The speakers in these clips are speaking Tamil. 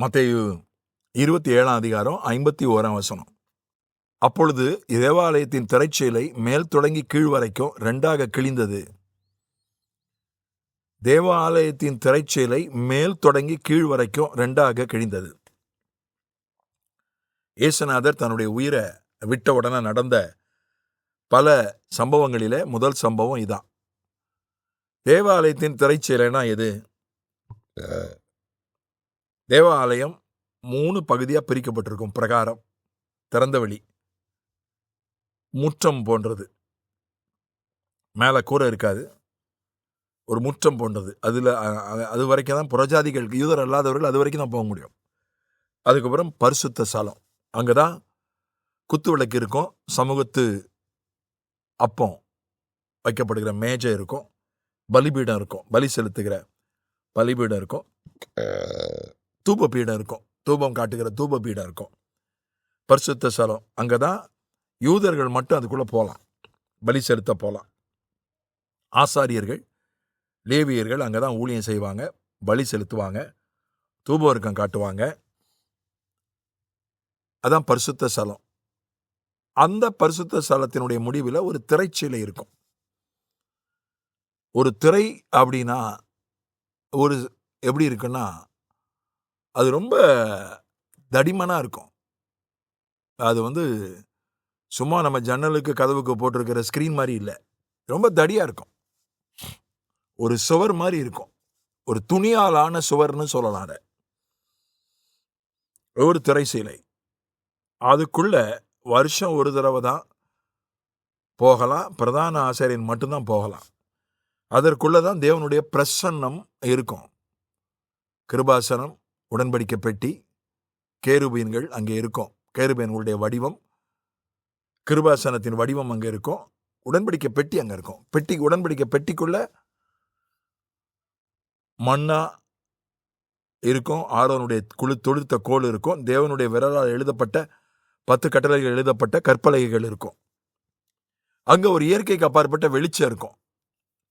மத்தையு இருபத்தி ஏழாம் அதிகாரம் ஐம்பத்தி ஓராம் வசனம். அப்பொழுது தேவாலயத்தின் திரைச்சீலை மேல் தொடங்கி கீழ் வரைக்கும் ரெண்டாக கிழிந்தது. தேவாலயத்தின் திரைச்சீலை மேல் தொடங்கி கீழ் வரைக்கும் ரெண்டாக கிழிந்தது. இயேசுநாதர் தன்னுடைய உயிரை விட்ட உடனே நடந்த பல சம்பவங்களில் முதல் சம்பவம் இதான். தேவாலயத்தின் திரைச்சீலைனா எது? தேவாலயம் மூணு பகுதியாக பிரிக்கப்பட்டிருக்கும் பிரகாரம். திறந்தவெளி முற்றம் போன்றது. மேலே கூரை இருக்காது. ஒரு முற்றம் போன்றது. அதில் அது வரைக்கும் தான் புறஜாதிகள் யூதர் அல்லாதவர்கள் அது வரைக்கும் தான் போக முடியும். அதுக்கப்புறம் பரிசுத்த ஸ்தலம். அங்கே தான் குத்து விளக்கு இருக்கும். சமூகத்து அப்பம் வைக்கப்படுகிற மேஜை இருக்கும். பலிபீடம் இருக்கும். பலி செலுத்துகிற பலிபீடம் இருக்கும். தூப பீடம் இருக்கும். தூபம் காட்டுகிற தூப பீடம் இருக்கும். பரிசுத்த ஸ்தலம். அங்கே தான் யூதர்கள் மட்டும் அதுக்குள்ளே போகலாம் பலி செலுத்த போகலாம் ஆசாரியர்கள் லேவியர்கள் அங்கே தான் ஊழியம் செய்வாங்க. பலி செலுத்துவாங்க. தூபவர்க்கம் காட்டுவாங்க. அதான் பரிசுத்த ஸ்தலம். அந்த பரிசுத்த ஸ்தலத்தினுடைய முடிவில் ஒரு திரைச்சீலை இருக்கும். ஒரு திரை அப்படின்னா ஒரு எப்படி இருக்குன்னா அது ரொம்ப தடிமனாக இருக்கும். அது வந்து சும்மா நம்ம ஜன்னலுக்கு கதவுக்கு போட்டிருக்கிற ஸ்க்ரீன் மாதிரி இல்லை. ரொம்ப தடியாக இருக்கும். ஒரு சுவர் மாதிரி இருக்கும். ஒரு துணியாலான சுவர்னு சொல்லலாம் அதை. ஒரு திரைசீலை. அதுக்குள்ள வருஷம் ஒரு தடவை தான் போகலாம். பிரதான ஆசிரியன் மட்டும்தான் போகலாம். அதற்குள்ளே தான் தேவனுடைய பிரசன்னம் இருக்கும். கிருபாசனம் உடன்படிக்கை பெட்டி கேருபீன்கள் அங்கே இருக்கும். கேருபீன்களுடைய வடிவம் கிருபாசனத்தின் வடிவம் அங்கே இருக்கும். உடன்படிக்கை பெட்டி அங்கே இருக்கும். பெட்டி உடன்படிக்கை பெட்டிக்குள்ள மண்ணா இருக்கும். ஆரோனுடைய குழு தொழுத்த கோல் இருக்கும். தேவனுடைய விரலால் எழுதப்பட்ட பத்து கட்டளைகள் எழுதப்பட்ட கற்பலகைகள் இருக்கும். அங்கே ஒரு இயற்கைக்கு அப்பாற்பட்ட வெளிச்சம் இருக்கும்.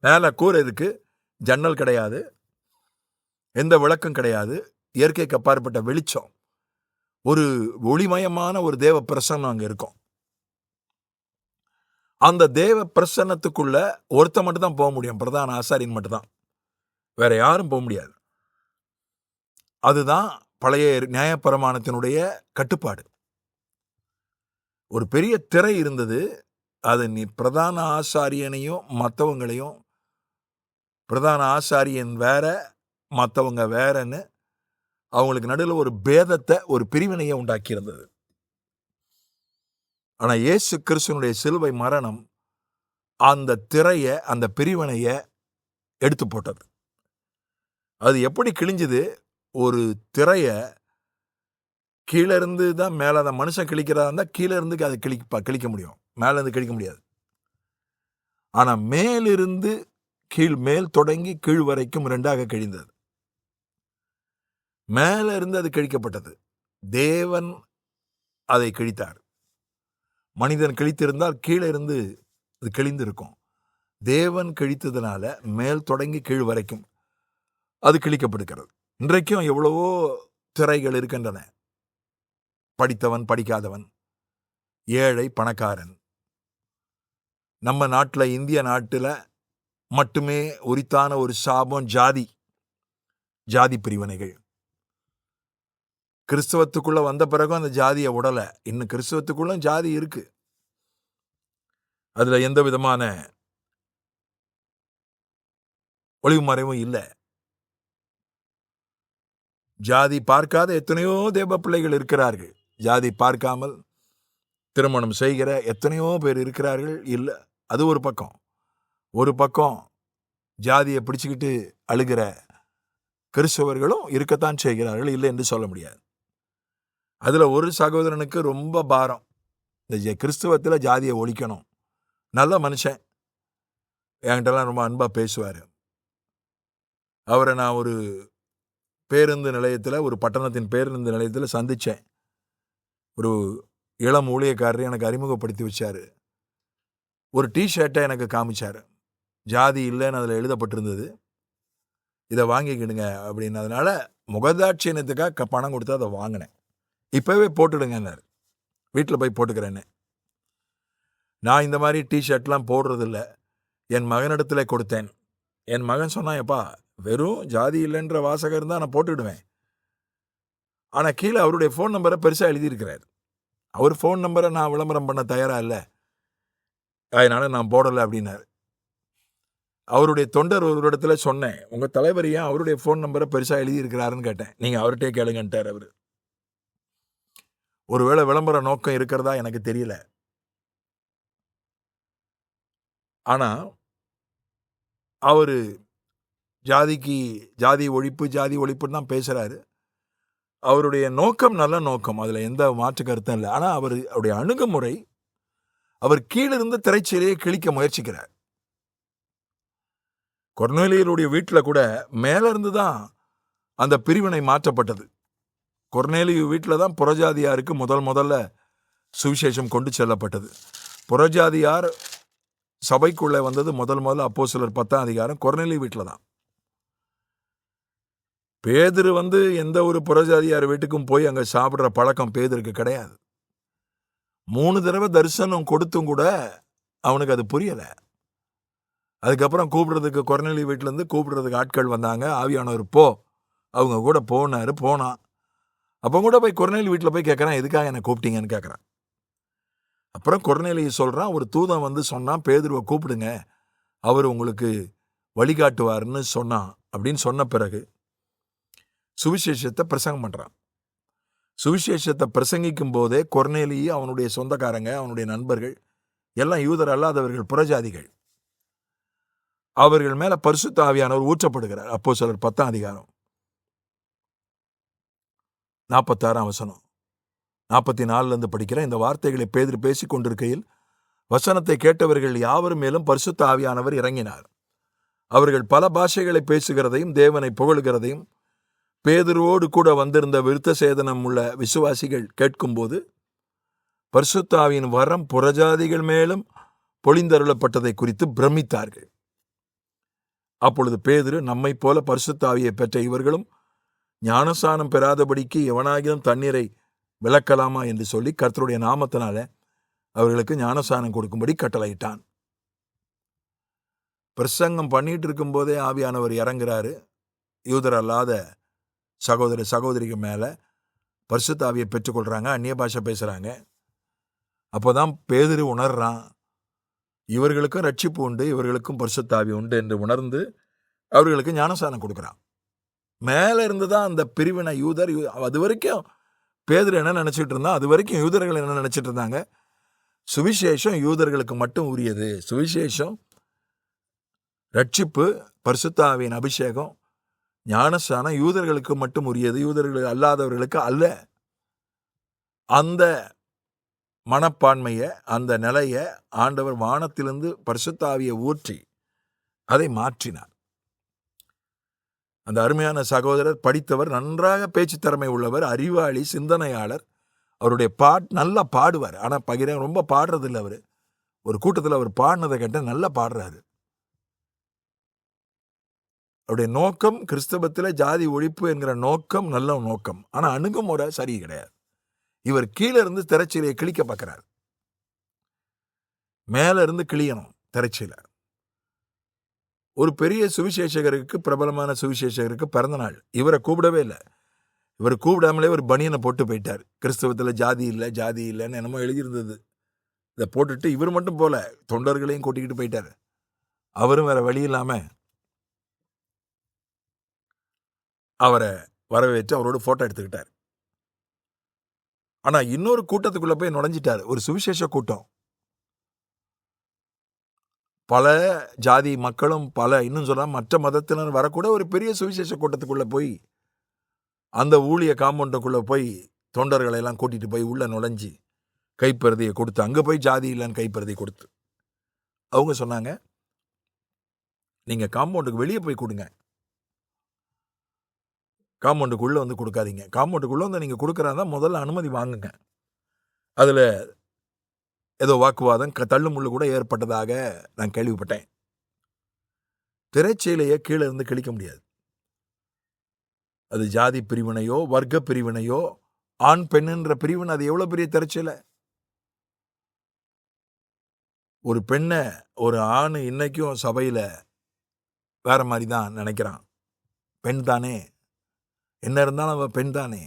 மேலே கூரை இருக்குது ஜன்னல் கிடையாது. எந்த விளக்கம் கிடையாது. இயற்கைக்கு அப்பாற்பட்ட வெளிச்சம். ஒரு ஒளிமயமான ஒரு தேவ பிரசன்னம் அங்கே இருக்கும். அந்த தேவ பிரசன்னத்துக்குள்ள ஒருத்த மட்டும் தான் போக முடியும். பிரதான ஆசாரியன் மட்டும்தான். வேற யாரும் போக முடியாது. அதுதான் பழைய நியாயப்பிரமாணத்தினுடைய கட்டுப்பாடு. ஒரு பெரிய திரை இருந்தது. அது நீ பிரதான ஆசாரியனையும் மற்றவங்களையும் பிரதான ஆசாரியன் வேற மற்றவங்க வேறன்னு அவங்களுக்கு நடுவில் ஒரு பேதத்தை ஒரு பிரிவினையை உண்டாக்கி இருந்தது ஆனால் இயேசு கிறிஸ்தனுடைய சிலுவை மரணம் அந்த திரையை அந்த பிரிவினையை எடுத்து போட்டது. அது எப்படி கிழிஞ்சுது? ஒரு திரையை கீழே இருந்து தான் மேலே அந்த மனுஷன் கிழிக்கிறதா இருந்தால் கீழே இருந்து அதை கிழி கிழிக்க முடியும். மேலேருந்து கிழிக்க முடியாது. ஆனால் மேலிருந்து கீழ் மேல் தொடங்கி கீழ் வரைக்கும் ரெண்டாக கிழிந்தது. மேலே இருந்து அது கிழிக்கப்பட்டது. தேவன் அதை கிழித்தார். மனிதன் கிழித்திருந்தால் கீழே இருந்து அது கிழிந்திருக்கும். தேவன் கிழித்ததுனால மேல் தொடங்கி கீழ் வரைக்கும் அது கிழிக்கப்படுகிறது. இன்றைக்கும் எவ்வளவோ திரைகள் இருக்கின்றன. படித்தவன் படிக்காதவன் ஏழை பணக்காரன். நம்ம நாட்டில் இந்திய நாட்டில் மட்டுமே உரித்தான ஒரு சாபம் ஜாதி ஜாதி பிரிவினைகள். கிறிஸ்தவத்துக்குள்ள வந்த பிறகும் அந்த ஜாதியை உடலை. இன்னும் கிறிஸ்தவத்துக்குள்ள ஜாதி இருக்கு. அதுல எந்த விதமான ஒளிவு மறைவும் இல்லை. ஜாதி பார்க்காத எத்தனையோ தேவ பிள்ளைகள் இருக்கிறார்கள். ஜாதி பார்க்காமல் திருமணம் செய்கிற எத்தனையோ பேர் இருக்கிறார்கள். இல்லை அது ஒரு பக்கம். ஒரு பக்கம் ஜாதியை பிடிச்சிக்கிட்டு அழுகிற கிறிஸ்தவர்களும் இருக்கத்தான் செய்கிறார்கள். இல்லை என்று சொல்ல முடியாது. அதில் ஒரு சகோதரனுக்கு ரொம்ப பாரம். இந்த கிறிஸ்துவத்தில் ஜாதியை ஒழிக்கணும். நல்ல மனுஷன். என்கிட்டலாம் ரொம்ப அன்பாக பேசுவார். அவரை நான் ஒரு பேருந்து நிலையத்தில் ஒரு பட்டணத்தின் பேருந்து நிலையத்தில் சந்தித்தேன் ஒரு இளம் ஊழியக்காரர் எனக்கு அறிமுகப்படுத்தி வச்சார். ஒரு டிஷர்ட்டை எனக்கு காமிச்சார். ஜாதி இல்லைன்னு அதில் எழுதப்பட்டிருந்தது. இதை வாங்கிக்கிடுங்க அப்படின்னதுனால முகதாட்சியனத்துக்காக பணம் கொடுத்து அதை வாங்கினேன். இப்போவே போட்டுடுங்கன்னாரு. வீட்டில் போய் போட்டுக்கிறேன்னு. நான் இந்த மாதிரி டிஷர்ட்லாம் போடுறதில்ல. என் மகனிடத்துல கொடுத்தேன். என் மகன் சொன்னான் எப்பா வெறும் ஜாதி இல்லைன்ற வாசகம் இருந்தால் நான் போட்டுடுவேன். ஆனால் கீழே அவருடைய ஃபோன் நம்பரை பெருசாக எழுதியிருக்கிறார். அவர் ஃபோன் நம்பரை நான் விளம்பரம் பண்ண தயாராக இல்லை. அதனால் நான் போடலை அப்படின்னாரு. அவருடைய தொண்டர் ஒரு இடத்துல சொன்னேன் உங்கள் தலைவர் ஏன் அவருடைய ஃபோன் நம்பரை பெருசாக எழுதியிருக்கிறாருன்னு கேட்டேன். நீங்கள் அவர்கிட்டே கேளுங்கன்ட்டார் அவர். ஒருவேளை விளம்பர நோக்கம் இருக்கிறதா எனக்கு தெரியல. ஆனால் அவர் ஜாதிக்கு ஜாதி ஒழிப்பு ஜாதி ஒழிப்புன்னு தான் பேசுகிறாரு அவருடைய நோக்கம் நல்ல நோக்கம் அதில் எந்த மாற்று கருத்தும் இல்லை. ஆனால் அவர் அவருடைய அணுகுமுறை அவர் கீழிருந்து திரைச்சீலையை கிழிக்க முயற்சிக்கிறார். கொர்நேலியருடைய வீட்டில் கூட மேலேருந்து தான் அந்த பிரிவினை மாற்றப்பட்டது. கொர்னேலியு வீட்டில் தான் புறஜாதியாருக்கு முதல் முதல்ல சுவிசேஷம் கொண்டு செல்லப்பட்டது. புறஜாதியார் சபைக்குள்ளே வந்தது முதல் முதல்ல அப்போ சிலர் பத்தாம் அதிகாரம் கொர்நேலி வீட்டில் தான் பேதர் வந்து எந்த ஒரு புறஜாதியார் வீட்டுக்கும் போய் அங்கே சாப்பிட்ற பழக்கம் பேதருக்கு கிடையாது. மூணு தடவை தரிசனம் கொடுத்தும் கூட அவனுக்கு அது புரியலை. அதுக்கப்புறம் கூப்பிடுறதுக்கு கொரநெலி வீட்டிலேருந்து கூப்பிடுறதுக்கு ஆட்கள் வந்தாங்க. ஆவியானவர் போ. அவங்க கூட போனார் போனான். அப்போ கூட போய் குரநேலி வீட்டில் போய் கேட்குறான் எதுக்காக என்னை கூப்பிட்டீங்கன்னு கேட்குறான் அப்புறம் குரநேலியை சொல்கிறான் ஒரு தூதன் வந்து சொன்னான் பேதுருவை கூப்பிடுங்க அவர் உங்களுக்கு வழிகாட்டுவார்னு சொன்னான் அப்படின்னு சொன்ன பிறகு சுவிசேஷத்தை பிரசங்கம் பண்ணுறான் சுவிசேஷத்தை பிரசங்கிக்கும் போதே கொர்நேலி அவனுடைய சொந்தக்காரங்க அவனுடைய நண்பர்கள் எல்லாம் யூதர் அல்லாதவர்கள் புறஜாதிகள். அவர்கள் மேலே பரிசுத்த ஆவியானவர் ஊற்றப்படுகிறார். அப்போ சிலர் பத்தாம் அதிகாரம். நாற்பத்தாறாம் வசனம். நாற்பத்தி நாலுலேருந்து படிக்கிறேன் படிக்கிற இந்த வார்த்தைகளை பேதிர் பேசி கொண்டிருக்கையில் வசனத்தை கேட்டவர்கள் யாவர் மேலும் பரிசுத்த ஆவியானவர் இறங்கினார். அவர்கள் பல பாஷைகளை பேசுகிறதையும் தேவனை புகழுகிறதையும் பேதுருவோடு கூட வந்திருந்த விருத்த சேதனம் உள்ள விசுவாசிகள் கேட்கும்போது பரிசுத்தாவியின் வரம் புறஜாதிகள் மேலும் பொழிந்தருளப்பட்டதை குறித்து பிரமித்தார்கள். அப்பொழுது பேதுரு நம்மைப் போல பரிசுத்தாவியை பெற்ற இவர்களும் ஞானஸ்தானம் பெறாதபடிக்கு எவனாகிலும் தண்ணீரை விளக்கலாமா என்று சொல்லி கர்த்தருடைய நாமத்தினால அவர்களுக்கு ஞானஸ்தானம் கொடுக்கும்படி கட்டளையிட்டான். பிரசங்கம் பண்ணிட்டு இருக்கும்போதே ஆவியானவர் இறங்குறாரு. யூதர் அல்லாத சகோதர சகோதரிக்கு மேலே பரிசுத்தாவியை பெற்றுக்கொள்கிறாங்க அந்நிய பாஷை பேசுகிறாங்க அப்போ தான் பேதுரு உணர்றான் இவர்களுக்கும் ரட்சிப்பு உண்டு இவர்களுக்கும் பரிசுத்தாவி உண்டு என்று உணர்ந்து அவர்களுக்கு ஞானசானம் கொடுக்குறான். மேலே இருந்து தான் அந்த பிரிவினை யூதர் யூ- அது வரைக்கும் பேதர் என்ன நினச்சிட்டு இருந்தான் அது வரைக்கும் யூதர்கள் என்ன நினச்சிட்டு இருந்தாங்க? சுவிசேஷம் யூதர்களுக்கு மட்டும் உரியது. சுவிசேஷம் ரட்சிப்பு பரிசுத்தாவின் அபிஷேகம் ஞானஸ்தானம் யூதர்களுக்கு மட்டும் உரியது. யூதர்கள் அல்லாதவர்களுக்கு அல்ல. அந்த மனப்பான்மையை அந்த நிலையை ஆண்டவர் வானத்திலிருந்து பரிசுத்தாவியை ஊற்றி அதை மாற்றினார். அந்த அருமையான சகோதரர் படித்தவர் நன்றாக பேச்சு திறமை உள்ளவர் அறிவாளி சிந்தனையாளர். அவருடைய பாட் நல்லா பாடுவார். ஆனால் பகிர ரொம்ப பாடுறதில்லை அவர். ஒரு கூட்டத்தில் அவர் பாடினதை கேட்டால் நல்லா பாடுறாரு. அவருடைய நோக்கம் கிறிஸ்தவத்தில் ஜாதி ஒழிப்பு என்கிற நோக்கம் நல்ல நோக்கம். ஆனால் அணுகுமுறை சரி கிடையாது. இவர் கீழே இருந்து திரைச்சீலையை கிழிக்க பார்க்குறார் மேல இருந்து கிளியணும் திரைச்சீலை. ஒரு பெரிய சுவிசேஷகருக்கு பிரபலமான சுவிசேஷகருக்கு பிறந்த நாள். இவரை கூப்பிடவே இல்லை. இவர் கூப்பிடாமலே ஒரு பனியனை போட்டு போயிட்டார். கிறிஸ்தவத்தில் ஜாதி இல்லை ஜாதி இல்லைன்னு என்னமோ எழுதியிருந்தது. இதை போட்டுட்டு இவர் மட்டும் போல தொண்டர்களையும் கூட்டிக்கிட்டு போயிட்டார். அவரும் வேற வழி இல்லாமல் அவரை வரவேற்று அவரோட ஃபோட்டோ எடுத்துக்கிட்டார். ஆனால் இன்னொரு கூட்டத்துக்குள்ளே போய் நுழைஞ்சிட்டார். ஒரு சுவிசேஷ கூட்டம். பல ஜாதி மக்களும் பல இன்னும் சொன்னால் மற்ற மதத்தினர் வரக்கூட ஒரு பெரிய சுவிசேஷ கூட்டத்துக்குள்ளே போய் அந்த ஊழிய காம்பவுண்டுக்குள்ளே போய் தொண்டர்களை எல்லாம் கூட்டிகிட்டு போய் உள்ளே நுழைஞ்சி கைப்பருதியை கொடுத்து அங்கே போய் ஜாதி இல்லைன்னு கைப்பருதி கொடுத்து. அவங்க சொன்னாங்க நீங்கள் காம்பவுண்டுக்கு வெளியே போய் கொடுங்க. காம்பவுண்டுக்குள்ளே வந்து கொடுக்காதீங்க. காம்பவுண்டுக்குள்ளே வந்து நீங்கள் கொடுக்குறாதான் முதல்ல அனுமதி வாங்குங்க. அதில் ஏதோ வாக்குவாதம் க தள்ளுமுள்ளு கூட ஏற்பட்டதாக நான் கேள்விப்பட்டேன். திரைச்சீலையை கீழே இருந்து கிழிக்க முடியாது. அது ஜாதி பிரிவினையோ வர்க்க பிரிவினையோ ஆண் பெண்ணுன்ற பிரிவினை அது எவ்வளோ பெரிய திரைச்சீலை? ஒரு பெண்ணை ஒரு ஆண் இன்னைக்கும் சபையில் வேற மாதிரி தான் நினைக்கிறான். பெண் தானே. என்ன இருந்தாலும் அவன் பெண் தானே.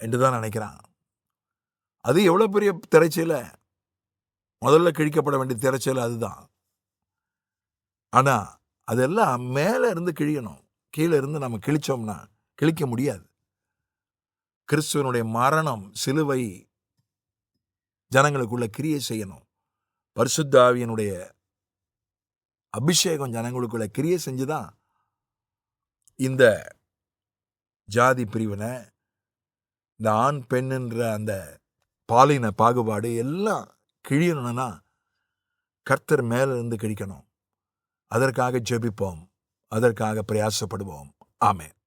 என்று தான் நினைக்கிறான். அது எவ்வளவு பெரிய திரைச்சலை? முதல்ல கிழிக்கப்பட வேண்டிய திரைச்சல் அதுதான். ஆனா அதெல்லாம் மேலே இருந்து கிழியணும். கீழே இருந்து நம்ம கிழிச்சோம்னா கிழிக்க முடியாது. கிறிஸ்துவனுடைய மரணம் சிலுவை ஜனங்களுக்குள்ள கிரியை செய்யணும். பரிசுத்தாவியனுடைய அபிஷேகம் ஜனங்களுக்குள்ள கிரியை செஞ்சு தான் இந்த ஜாதி பிரிவினை இந்த ஆண் பெண்ணுன்ற அந்த பாலின பாகுபாடு எல்லாம் கிழியணும்னா கர்த்தர் மேல இருந்து கிழிக்கணும். அதற்காக ஜெபிப்போம். அதற்காக பிரயாசப்படுவோம். ஆமேன்.